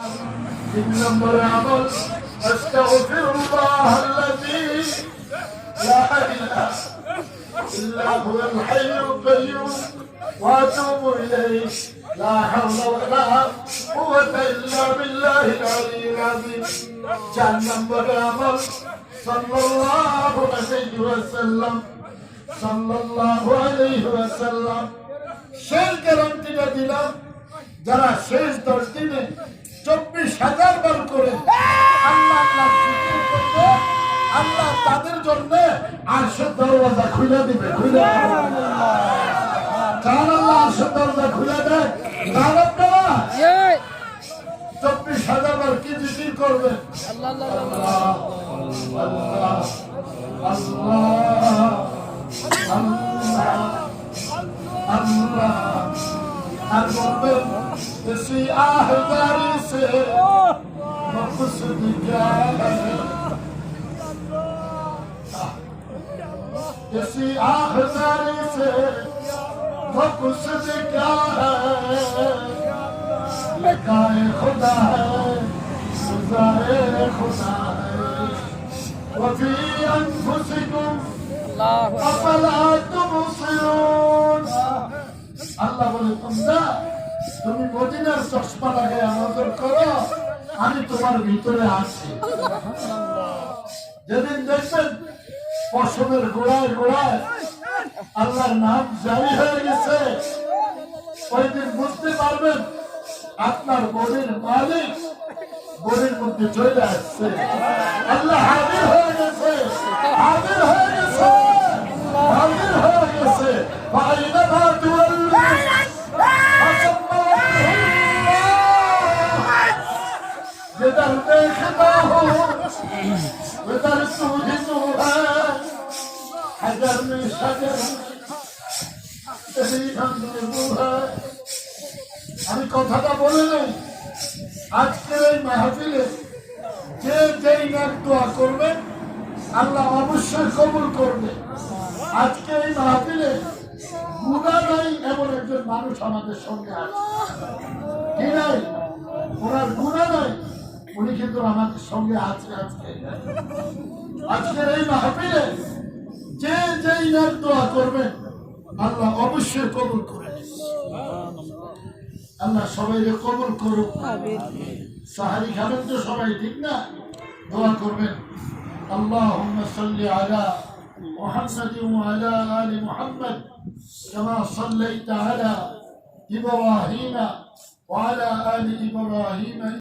إن العمل أستغفر الله الذي لا إله إلا هو الحي القيوم وأتوب إليه. لا حول ولا قوة إلا بالله العلي العظيم. جهنم برامل صلى الله عليه وسلم. صلى الله عليه وسلم. شيل গ্যারান্টিটা দিলাম যারা শেষ দশ করে আল্লাহ আল্লাহ আল্লাহ তাদের জন্য আরশের দরওয়াজা খুলে দিবে খুলে কার আল্লাহ আরশের দরওয়াজা খুলে দেয় কার আপনারা চব্বিশ হাজার কি করবে আল্লাহ সে मकसद क्या है इसी आहदारी से मकसद क्या है लगाए खुदा है सजाए खुदा है वफी अनफुसिकुम अफला तुबसिरुन আল্লাহ বলে তোমরা তুমি মদিনার চশমা লাগাই আমাদের করো আমি তোমার ভিতরে আছি। যেদিন দেখছেন পশমের গোড়ায় গোড়ায় আল্লাহর নাম জারি হয়ে গেছে ওই দিন বুঝতে পারবেন আপনার বডির মালিক বডির মধ্যে চলে আসছে। जिधर देखता हूँ उधर तू ही तू है हजर में शजर तेरी हमने है আমি কথাটা বলে নেই আজকের এই মাহফিলে যে যেই নাক দোয়া করবে আল্লাহ অবশ্যই কবুল করবে আজকে এই মাহফিলে গুণা নাই এমন একজন মানুষ আমাদের সঙ্গে আছে কি নাই ওনার গুণা নাই উনি কিন্তু আমাদের সঙ্গে আছে আজকে আজকের এই মাহফিলে যে যেই নাক দোয়া করবেন আল্লাহ অবশ্যই কবুল করে আল্লাহ সবাইকে কবুল করুক সাহারি খাবেন তো সবাই ঠিক না দোয়া করবেন اللهم صل على محمد وعلى آل محمد كما صليت على إبراهيم وعلى آل إبراهيم